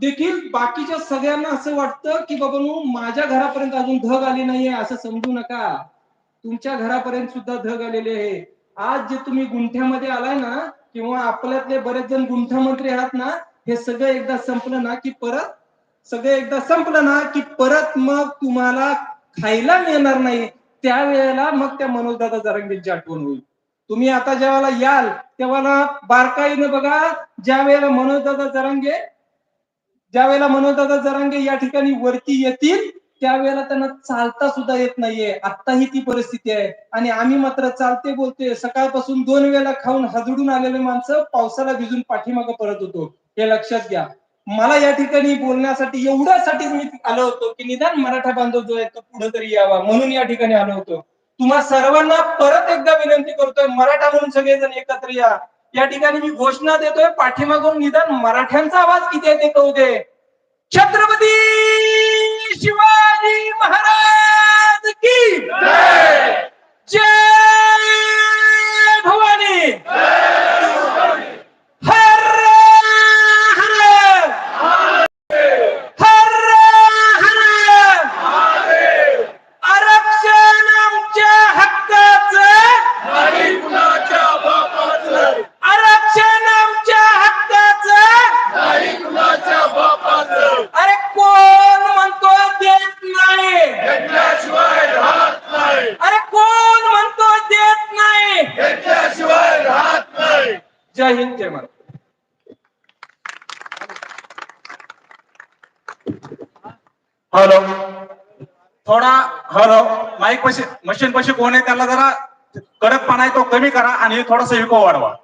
देखील बाकीच्या सगळ्यांना असं वाटतं की बाबा माझ्या घरापर्यंत अजून धग आली नाहीये असं समजू नका. तुमच्या घरापर्यंत सुद्धा धग आलेले आहे. आज जे तुम्ही गुंठ्यामध्ये आलाय ना किंवा आपल्यातले बरेच जण गुंठा मंत्री आहात ना हे सगळं एकदा संपलं ना की परत सगळं एकदा संपलं ना की परत मग तुम्हाला खायला मिळणार नाही. त्यावेळेला मग त्या मनोजदादा जरंगीची आठवण होईल. तुम्ही आता ज्यावेळेला याल तेव्हा बारकाईनं बघा ज्या वेळेला मनोजदादा जरंगे ज्या वेळेला मनोजदादा जरांगे या ठिकाणी वरती येतील त्यावेळेला त्यांना चालता सुद्धा येत नाहीये. आत्ताही ती परिस्थिती आहे. आणि आम्ही मात्र चालते बोलते सकाळपासून दोन वेळेला खाऊन हजडून आलेले माणसं पावसाला भिजून पाठीमागं परत होतो. हे लक्षात घ्या. मला या ठिकाणी बोलण्यासाठी एवढ्यासाठीच मी आलो होतो की निदान मराठा बांधव जो आहे तो पुढे तरी यावा म्हणून या ठिकाणी आलो होतो. तुम्हा सर्वांना परत एकदा विनंती करतोय मराठा म्हणून सगळेजण एकत्र या. या ठिकाणी मी घोषणा देतोय पाठीमागून निदान मराठ्यांचा आवाज किती आहे ते कळू दे. छत्रपती शिवाजी महाराज की जय. भवानी. हॅलो. थोडा हॅलो. माईक पशी मशीन पशी कोण आहे त्याला जरा कडकपणा आहे तो कमी करा आणि थोडासा विको वाढवा.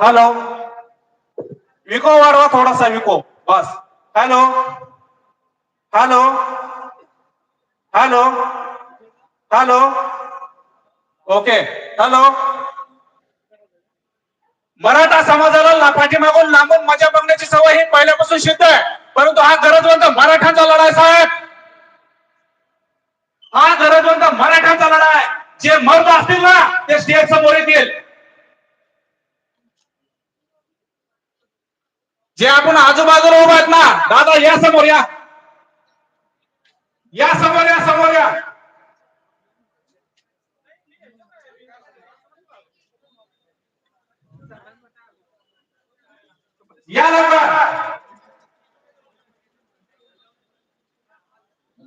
हॅलो. विको वाढवा थोडासा विको. बस. Hello. Hello. Hello. Hello. Okay. Hello. Maratha समाजाला पाठीमागून लांबून मजा बघण्याची सवय ही पहिल्यापासून सिद्ध आहे. परंतु हा गरजवंत मराठ्यांचा लढा आहे साहेब. हा गरजवंत मराठ्यांचा लढा आहे जे मर्द असतील ना ते स्टेज समोर येतील. जे आपण आजूबाजूला उभा आहेत ना दादा या समोर या. या समोर या समोर या. या लवकर.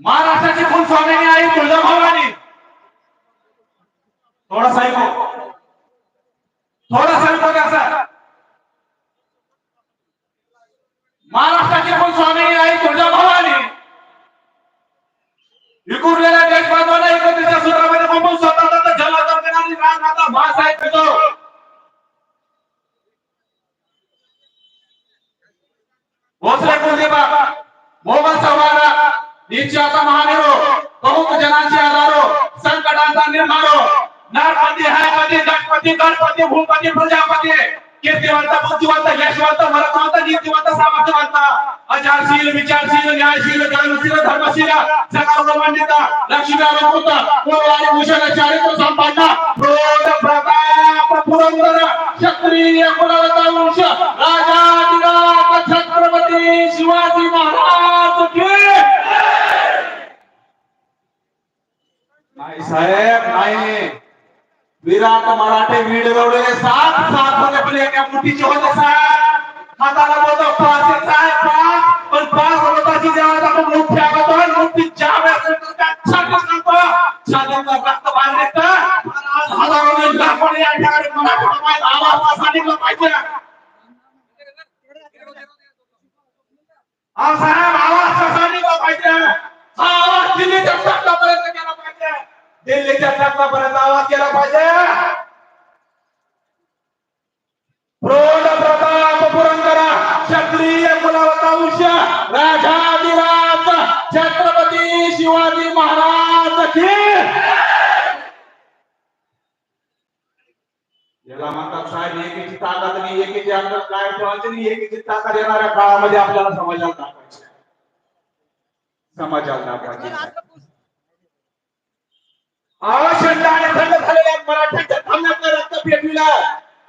महाराष्ट्राची कोण स्वामिनी तुलजा तुळजाभवानी. थोडा साहेब थोडा साहेब बघा महाराष्ट्राची कोण स्वामिनी आहे? तुळजाभवानी. विकुरलेल्या देशबांधवांना एकत्रित सूत्रामध्ये मुंबई स्वतंत्र जल करणारी राजमाता बाळासाहेब पितो भोसले निश्चयाचा महानेरो प्रमुख जनांचे आधारो संकटांचा निर्माणो नरपती हयपती गणपती गणपती भूपती प्रजापती कीर्तिवंत बुद्धिवंत यशवंत भरतवंत नीतिवंत सामर्थ्यवंत आचारशील विचारशील न्यायशील दानशील धर्मशील सकलमंडित लक्ष्मी अवधूत भूषण चारित्र संपन्न प्रताप पुरंदर क्षत्रिय कुलवंत विराट मराठे वीड गवलेले सात सात होते पण एका मुठीचे होते साहेब हाताला बोलतो पाच साहेब पाच पण पाच होताची जेव्हा आपण मुठ्या होतो मुठी जावे असेल तर त्या छातीत सांगतो छातीतलं रक्त बाहेर निघतं हजारो लाखो या ठिकाणी मराठा माहीत आवाज़ निघला पाहिजे आवाज़ कसा निघला पाहिजे हा आवाज़ गेला पाहिजे दिल्लीच्या टप्प्यापर्यंत आवाज केला पाहिजे. प्रौढ प्रताप पुरंदर क्षत्रिय कुलवंश राजाधिराज छत्रपती शिवाजी महाराज की. याला म्हणतात साहेब एकीची ताकद नाही एकीची अंतर काय ठेवायची नाही एकीची ताकद येणाऱ्या काळामध्ये आपल्याला समाजाला दाखवायची समाजाला दाखवायची आवश्यकता आणि थंड झालेल्या मराठ्यांच्या थांबण्याचं रक्त पेटविलं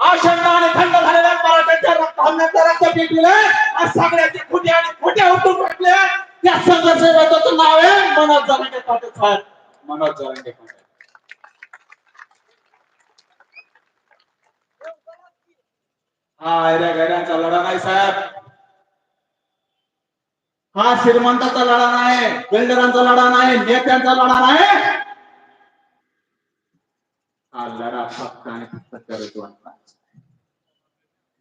अशंड आणि थंड झालेल्या मराठ्यांच्या रक्तांना रक्त पिकविलंय आज सगळ्याचे खुटे आणि खोटे उठून टाकले त्या संघर्ष नाव आहे मनोज जरांगे पाटील साहेब. मनोज जरांगे पाटील. हा आयऱ्या गैऱ्यांचा लढा नाही साहेब. हा श्रीमंताचा लढा नाही बिल्डरांचा लढा नाही नेत्यांचा लढा नाही. हा फक्त आणि फक्त गरजवंतांचा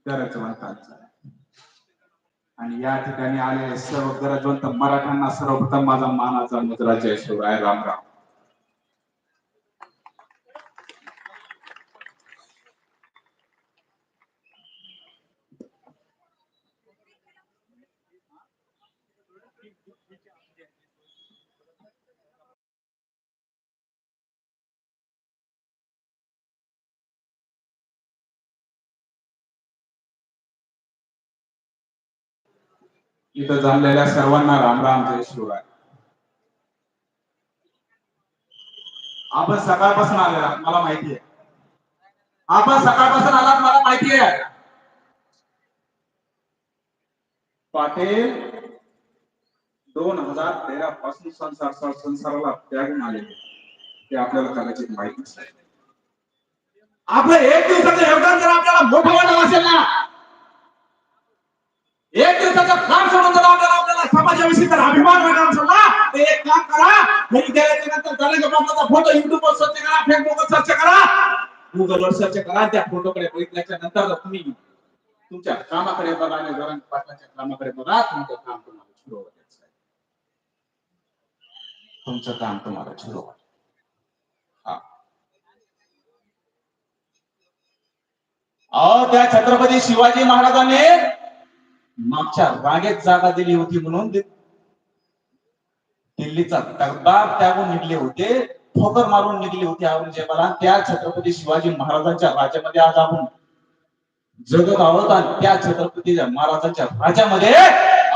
गरजवंतांचा आहे. आणि या ठिकाणी आले सर्व गरजवंत मराठ्यांना सर्वप्रथम माझा मानाचा मुद्रा जय शिवराय. राम राम. इथं जमलेल्या सर्वांना राम राम जय शिवराय. आपण सकाळपासून आलेला मला माहिती आहे. आपण सकाळपासून आलात मला माहिती आहे. पाटील दोन हजार तेरा पासून संसार संसाराला त्यागून आलेले ते आपल्याला कदाचित माहितीच नसेल आपलं एक दिवसाचं योगदान जर आपल्याला मोठं वाटत असेल ना एक दिवसाचा काम सोडून जर आपल्याला आपल्याला समाजाविषयी तर अभिमान वाटत समजा तर एक काम करा घरी गेल्याच्यानंतर झाले बाबाचा फोटो युट्यूब वर सर्च करा फेसबुक वर सर्च करा. गुगल वर सर्च करा त्या फोटोकडे बघितल्याच्या नंतर तुम्ही तुमच्या कामाकडे बघा आणि जरा पाटलाच्या कामाकडे बघा तुमचं काम तुम्हाला सुरू होईल तुमचं काम तुम्हाला सुरू होईल. हा. अहो त्या छत्रपती शिवाजी महाराजांनी मागच्या रागेत जागा दिली होती म्हणून दिल्लीचा दरबार त्यागून निघले होते. ठोकर मारून निघले होते औरंगजेबाला. त्या छत्रपती शिवाजी महाराजांच्या राज्यामध्ये आज आपण जगत आहोत आणि त्या छत्रपती महाराजांच्या राज्यामध्ये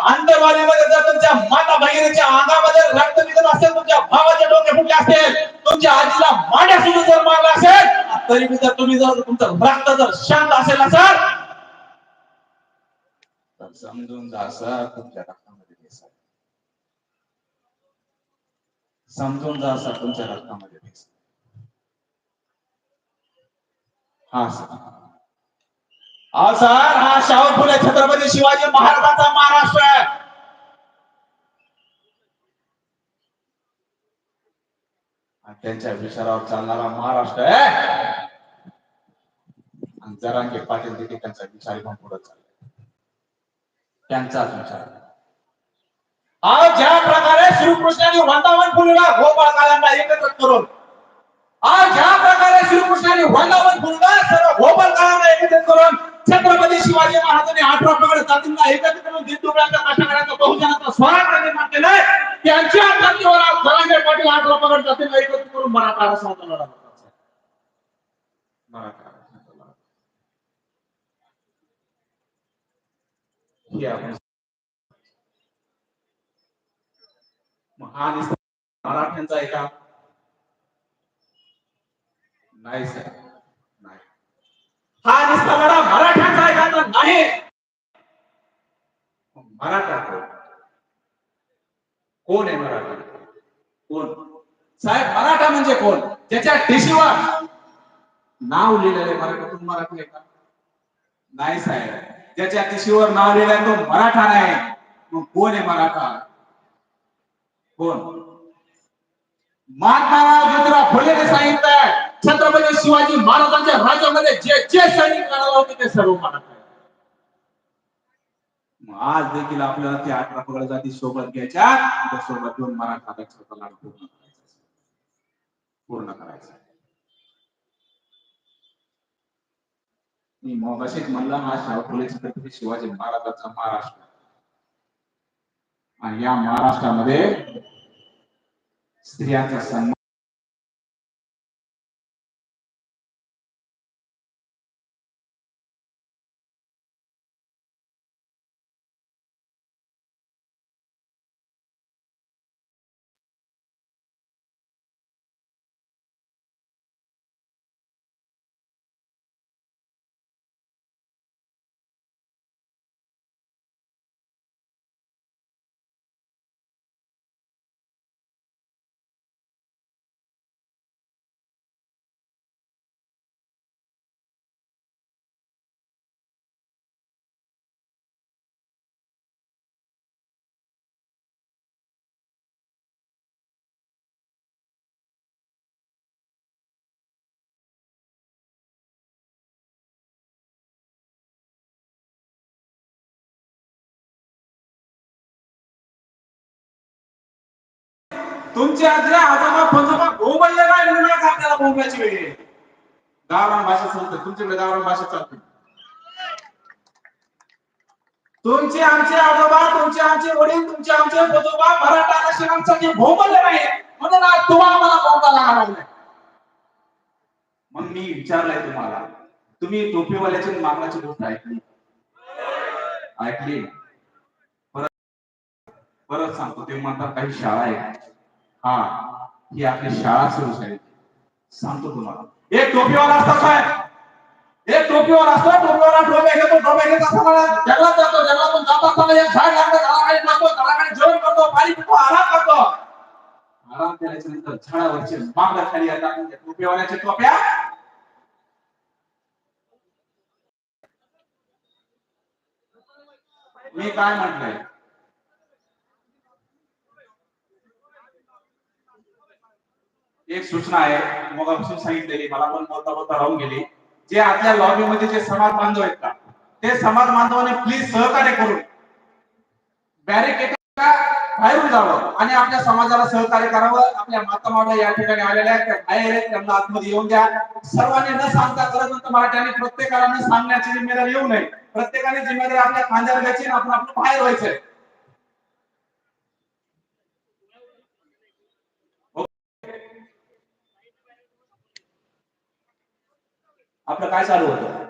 अंतरवालीमध्ये जर तुमच्या माता भगिनीच्या अंगामध्ये रक्त निघत असेल तुमच्या भावाचे डोके फुटले असेल तुमच्या आजीला माड्या सुद्धा जर मारला असेल तरी बी जर तुम्ही जर तुमचं रक्त जर शांत असेल ना सर तर समजून जा सर तुमच्या रक्तामध्ये भेसा समजून जा सर तुमच्या रक्तामध्ये भेसळ हा सर. हा सर हा शाहू फुले छत्रपती शिवाजी महाराजांचा महाराष्ट्र आहे. त्यांच्या विचारावर चालणारा महाराष्ट्र आहे. आणि जरांगे पाटील तिथे त्यांचा विचार घेऊन पुढे चालला. त्यांचाच विचार आज ज्या प्रकारे श्रीकृष्णाने वृंदावन फुलला गोपाळ काळांना एकत्र करून आज ज्या प्रकारे श्रीकृष्णाने वृंदावन फुलला सर्व गोपाळ काळांना एकत्रित करून छत्रपती शिवाजी महाराजांनी अठरा प्रकारे जातींना एकत्रित करून दिंडुकड्यांचा कष्टकऱ्यांचा बहुजनाचा स्वराज्य निर्माण केलंय त्यांच्या धर्तीवर आज जरांगे पाटील अठरा प्रकारे जातींना एकत्रित करून मराठा आरक्षणाचा लढा. मराठा आरक्षणाचा लढा. हे आपण. हा निसर्ग मराठ्यांचा आहे का? नाही सर. नाही. हा निसर्ग लढा मराठ्यांचा आहे का? तर नाही. मराठा कोण? कोण आहे मराठा? कोण? साहेब मराठा म्हणजे कोण? ज्याच्या टिशीवर नाव लिहिलेलं आहे मराठीतून मराठी आहे का? नाही साहेब. ज्याच्या टिशीवर नाव लिहिलंय तो मराठा नाही मग कोण आहे मराठा? कोण? महात्मा ज्योतिराव फुलेने सांगितलंय छत्रपती शिवाजी महाराजांच्या राज्यामध्ये जे जे सैनिक करायला होते ते सर्व मराठा मग आज देखील आपल्याला ते अठरा पगड जाती सोबत घ्यायच्या सोबत घेऊन मराठा आरक्षणाचा लढा पूर्ण करायचा. पूर्ण करायचा. मी मगाशीच म्हणला हा शाहू छत्रपती शिवाजी महाराजांचा महाराष्ट्र. आणि या महाराष्ट्रामध्ये स्त्रियांचा सन्मान तुमचे आजरे आजोबा पंजोबा भोंबलले नाही म्हणून आज आपल्याला भोंबल्याची वेळ आहे. गावरान भाषा चालते तुमच्याकडे गावरान भाषा चालते. तुमचे आमचे आजोबा तुमचे आमचे वडील तुमचे आमचे पंजोबा मराठा आरक्षणासाठी भोंबलले नाही म्हणून आज तुम्हाला मला भोंबा लागलाय मग मी विचारलंय तुम्हाला तुम्ही टोपीवाल्याची मागण्याची गोष्ट ऐकली? ऐकली. परत परत सांगतो ते म्हणतात काही शाळा आहे. हा ही आपली शाळा सुरू झाली. सांगतो तुम्हाला. एक टोपीवाला असतो साहेब. एक टोपीवाला असतो टोपीवाला टोप्या घेतो टोप्या घेत असताना जंगलात जातो जंगलातून जात असताना एक झाड लागतं झाडाखाली जातो झाडाखाली जेवण करतो पाणी पितो आराम करतो. आराम केल्याच्यानंतर झाडावरचे मागला खाली येतात. म्हणजे टोपीवाल्याच्या टोप्या मी काय म्हटलंय? एक सूचना आहे मगापासून सांगितलेली मला पण बोलता बोलता राहून गेली. जे आपल्या लॉबी मध्ये जे समाज बांधव आहेत का ते समाज बांधवाने प्लीज सहकार्य करून बॅरिकेड बाहेरून जावं आणि आपल्या समाजाला सहकार्य करावं. आपल्या माता माता या ठिकाणी आलेल्या आहेत त्या बाहेर आहेत त्यांना आतमध्ये येऊन द्या. सर्वांनी न सांगता करत नंतर मराठ्याने प्रत्येकाला न सांगण्याची जिम्मेदारी येऊ नये. प्रत्येकाने जिम्मेदारी आपल्या खांद्यावर घ्यायची आपण आपलं बाहेर व्हायचंय. आपलं काय चालू होतं?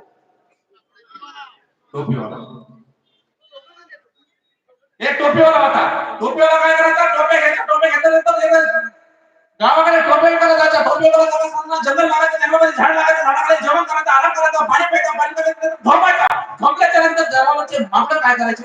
टोपीवाला. एक टोपीवाला होता. टोपीवाला काय करायचा? टोप्या घ्यायचा टोप्या घेतल्यानंतर गावाकडे टोप्या विकायला जायचा. टोपीवाला जंगल लागायचं जंगलामध्ये झाड लागायचं झाडाखाली जेवण करायचं आराम करायचा पाणी प्यायचं पाणी प्यायचं झोपायचा झोपल्याच्या नंतर जनावरचे मापड काय करायचे?